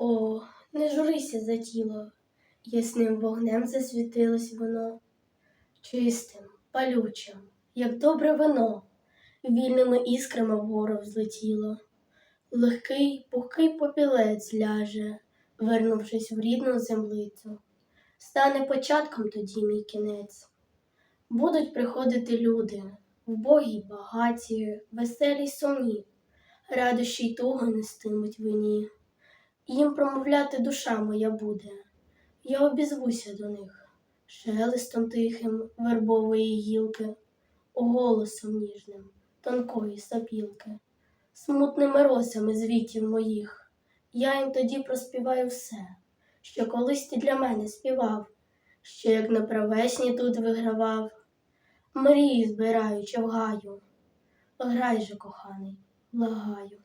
О, не журися за тіло, ясним вогнем засвітилось воно, чистим, палючим, як добре вино, вільними іскрами вгору взлетіло. Легкий, пухкий попілець ляже, вернувшись в рідну землицю. Стане початком тоді мій кінець. Будуть приходити люди, вбогі багаті, веселі сумні, радощі й туги нестимуть вині. Їм промовляти душа моя буде, я обізвуся до них, шелестом тихим вербової гілки, голосом ніжним, тонкої сопілки, смутними росами звітів моїх. Я їм тоді проспіваю все, що колись ти для мене співав, що як на правесні тут вигравав, мрії збираючи в гаю. Грай же, коханий, благаю.